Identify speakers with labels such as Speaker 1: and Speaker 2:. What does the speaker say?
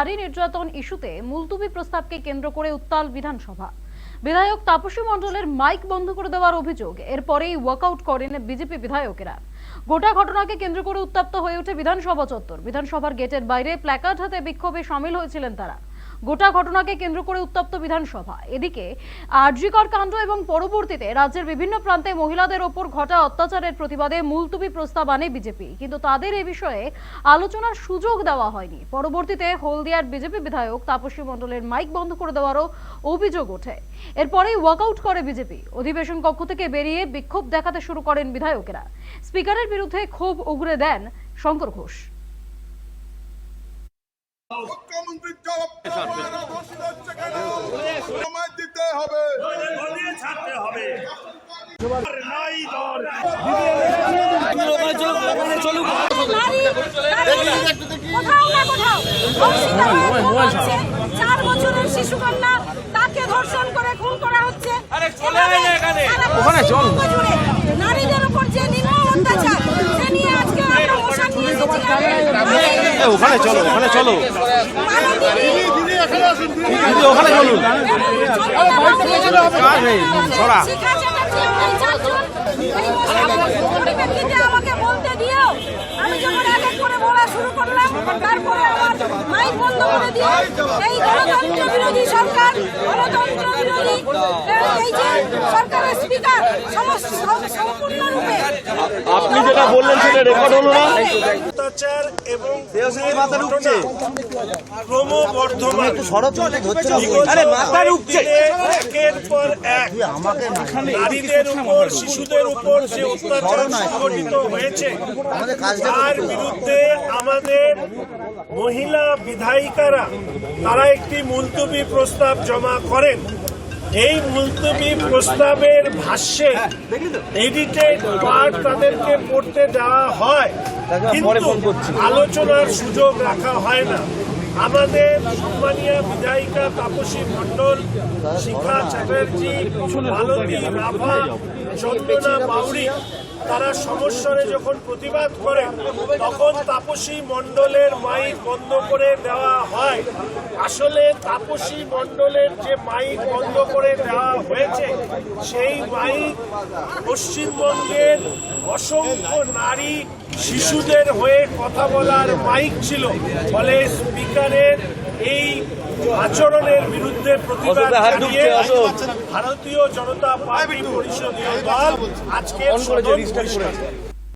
Speaker 1: নারী নির্যাতন ইস্যুতে মুলতুবি প্রস্তাবকে কেন্দ্র করে উত্তাল বিধানসভা। বিধায়ক তাপসী মন্ডলের মাইক বন্ধ করে দেওয়ার অভিযোগ। এরপরেই ওয়াকআউট করেন বিজেপি বিধায়কেরা। গোটা ঘটনাকে কেন্দ্র করে উত্তপ্ত হয়ে ওঠে বিধানসভা চত্বর। বিধানসভার গেটের বাইরে প্ল্যাকার্ড হাতে বিক্ষোভে সামিল হয়েছিলেন তারা। গোটা ঘটনাকে কেন্দ্র করে উত্তপ্ত বিধানসভা। এদিকে আরজিকর কাণ্ড এবং পরবর্তীতে রাজ্যের বিভিন্ন প্রান্তে মহিলাদের ওপর ঘটা অত্যাচারের প্রতিবাদে মুলতুবি প্রস্তাব আনে বিজেপি। কিন্তু তাদের এ বিষয়ে আলোচনার সুযোগ দেওয়া হয়নি। পরবর্তীতে হলদিয়ার বিজেপি বিধায়ক তাপসী মণ্ডলের মাইক বন্ধ করে দেওয়ারও অভিযোগ ওঠে। এরপরেই ওয়াকআউট করে বিজেপি। অধিবেশন কক্ষ থেকে বেরিয়ে বিক্ষোভ দেখাতে শুরু করেন বিধায়কেরা। স্পিকারের বিরুদ্ধে ক্ষোভ উগরে দেন শঙ্কর ঘোষ।
Speaker 2: জবাব হচ্ছে কেন? সময় দিতে হবে।
Speaker 3: ছাড়তে হবে। নাই।
Speaker 4: চার বছরের শিশু কন্যা তাকে ধর্ষণ করে খুন করা হচ্ছে। নারীদের উপর যে নির্মম
Speaker 5: ওখানে চলো ওখানে চলো। ওখানে
Speaker 4: বিরোধী সরকারের স্পিকার সম্পূর্ণরূপে
Speaker 5: আপনি যেটা বললেন সেটা রেকর্ড হলো না।
Speaker 3: অত্যাচার এবং ঘটনা ক্রমবর্ধমান।
Speaker 5: আরে মাথা
Speaker 3: একের পর এক নারীদের উপর শিশুদের উপর যে অত্যাচার সংঘটিত হয়েছে তার বিরুদ্ধে আমাদের মহিলা বিধায়িকারা তারা একটি মুলতবি প্রস্তাব জমা করেন। এই মুলতবি প্রস্তাবের ভাষ্যে এডিটেড পার্ট তাদেরকে পড়তে দেওয়া হয় কিন্তু আলোচনার সুযোগ রাখা হয় না। আমাদের সম্মানীয় বিধায়িকা তাপসী মণ্ডল শিখা চ্যাটার্জি মালতী রাভা চন্দনা বাউরি তারা সমস্যারে যখন প্রতিবাদ করে, তখন তাপসী মণ্ডলের মাইক বন্ধ করে দেওয়া হয়। আসলে তাপসী মণ্ডলের যে মাইক বন্ধ করে দেওয়া হয়েছে, সেই মাইক পশ্চিমবঙ্গের অসংখ্য নারী শিশুদের হয়ে কথা বলার মাইক ছিল। ফলে স্পিকারের এই আচরণের বিরুদ্ধে প্রতিবাদ জানিয়ে ভারতীয় জনতা পার্টি পরিষদীয় দল আজকে।